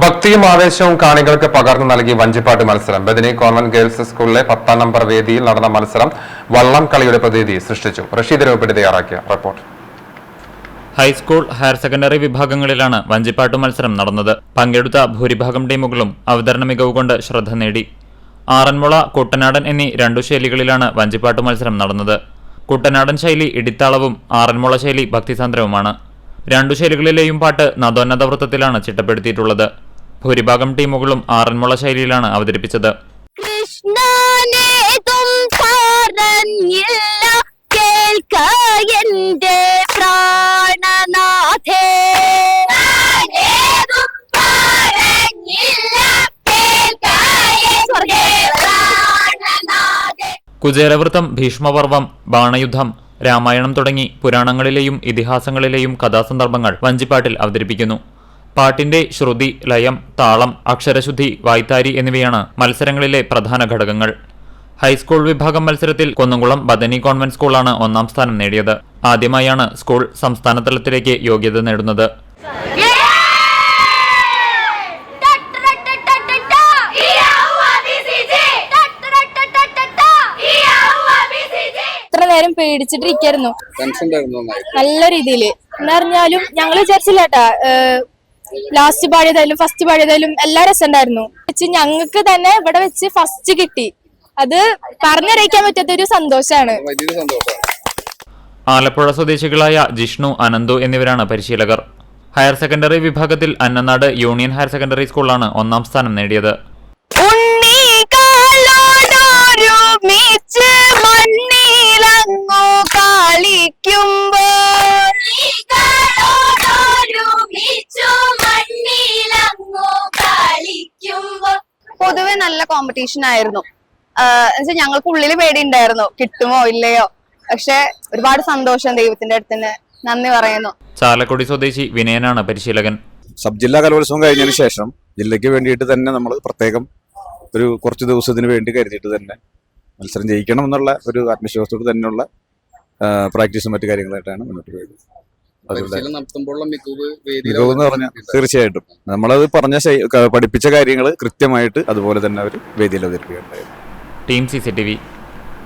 ഭക്തിയും ആവേശവും കാണികൾക്ക് പകർന്നു നൽകി വഞ്ചിപ്പാട്ട് മത്സരം. ബദിനി കോൺവെന്റ് ഗേൾസ് സ്കൂളിലെ പത്താം നമ്പർ വേദിയിൽ നടന്ന മത്സരം വള്ളം കളിയുടെ പ്രതീതി സൃഷ്ടിച്ചു. റഷീദ് രൂപപ്പെട്ട് തയ്യാറാക്കിയ report. High school higher secondary വിഭാഗങ്ങളിലാണ് വഞ്ചിപ്പാട്ട് മത്സരം നടന്നത്. പങ്കെടുത്ത ഭൂരിഭാഗം ടീമുകളും അവതരണ മികവ് കൊണ്ട് ശ്രദ്ധ നേടി. ആറന്മുള കുട്ടനാടൻ എന്നീ രണ്ടു ശൈലികളിലാണ് വഞ്ചിപ്പാട്ട് മത്സരം നടന്നത്. കുട്ടനാടൻ ശൈലി ഇടിത്താളവും ആറന്മുള ശൈലി ഭക്തിസാന്ദ്രവുമാണ്. രണ്ടു ശൈലികളിലെയും പാട്ട് നദോന്നത വൃത്തത്തിലാണ് ചിട്ടപ്പെടുത്തിയിട്ടുള്ളത്. ഭൂരിഭാഗം ടീമുകളും ആറന്മുള ശൈലിയിലാണ് അവതരിപ്പിച്ചത്. കുചേരവൃത്തം ഭീഷ്മപർവം ബാണയുദ്ധം രാമായണം തുടങ്ങി പുരാണങ്ങളിലെയും ഇതിഹാസങ്ങളിലെയും കഥാസന്ദർഭങ്ങൾ വഞ്ചിപ്പാട്ടിൽ അവതരിപ്പിക്കുന്നു. പാട്ടിന്റെ ശ്രുതി ലയം താളം അക്ഷരശുദ്ധി വായ്ത്താരി എന്നിവയാണ് മത്സരങ്ങളിലെ പ്രധാന ഘടകങ്ങൾ. ഹൈസ്കൂൾ വിഭാഗം മത്സരത്തിൽ കുന്നംകുളം ബദനി കോൺവെന്റ് സ്കൂളാണ് ഒന്നാം സ്ഥാനം നേടിയത്. ആദ്യമായാണ് സ്കൂൾ സംസ്ഥാനതലത്തിലേക്ക് യോഗ്യത നേടുന്നത്. നേരം പേടിച്ചിട്ടിരിക്കായിരുന്നു. നല്ല രീതിയിൽ എന്ന് പറഞ്ഞാലും ഞങ്ങൾ വിചാരിച്ചില്ല കേട്ടാ ലാസ്റ്റ് പാടിയതായാലും ഫസ്റ്റ് പാടിയതായാലും എല്ലാ രസം ഉണ്ടായിരുന്നു. വെച്ച് ഞങ്ങൾക്ക് തന്നെ ഇവിടെ വെച്ച് ഫസ്റ്റ് കിട്ടി. അത് പറഞ്ഞറിയിക്കാൻ പറ്റാത്ത ഒരു സന്തോഷമാണ്. ആലപ്പുഴ സ്വദേശികളായ ജിഷ്ണു അനന്തു എന്നിവരാണ് പരിശീലകർ. ഹയർ സെക്കൻഡറി വിഭാഗത്തിൽ അന്നനാട് യൂണിയൻ ഹയർ സെക്കൻഡറി സ്കൂളാണ് ഒന്നാം സ്ഥാനം നേടിയത്. ഉണ്ണി ഉണ്ണികളോടൊരുമിച്ച് മണ്ണിലങ്ങു പൊതുവെ നല്ല കോമ്പറ്റീഷൻ ആയിരുന്നു. എന്നുവെച്ചാൽ ഞങ്ങൾക്ക് ഉള്ളിൽ പേടി ഉണ്ടായിരുന്നു കിട്ടുമോ ഇല്ലയോ? പക്ഷെ ഒരുപാട് സന്തോഷം ദൈവത്തിന്റെ അടുത്തിന് നന്ദി പറയുന്നു. ചാലക്കുടി സ്വദേശി വിനയനാണ് പരിശീലകൻ. സബ് ജില്ലാ കലോത്സവം കഴിഞ്ഞതിന് ശേഷം ജില്ലയ്ക്ക് വേണ്ടിയിട്ട് തന്നെ നമ്മൾ പ്രത്യേകം ഒരു കുറച്ച് ദിവസത്തിന് വേണ്ടി കരുതിയിട്ട് തന്നെ മത്സരം ജയിക്കണം എന്നുള്ള ഒരു ആത്മവിശ്വാസത്തോട് തന്നെയുള്ള പ്രാക്ടീസും മറ്റു കാര്യങ്ങളായിട്ടാണ് മുന്നോട്ട് പോയത്. തീർച്ചയായിട്ടും. നമ്മളത് പറഞ്ഞ പഠിപ്പിച്ച കാര്യങ്ങൾ കൃത്യമായിട്ട് അതുപോലെ തന്നെ അവർ വേദിയിൽ അവതരിപ്പിക്കുന്നുണ്ടായിരുന്നു team C C T V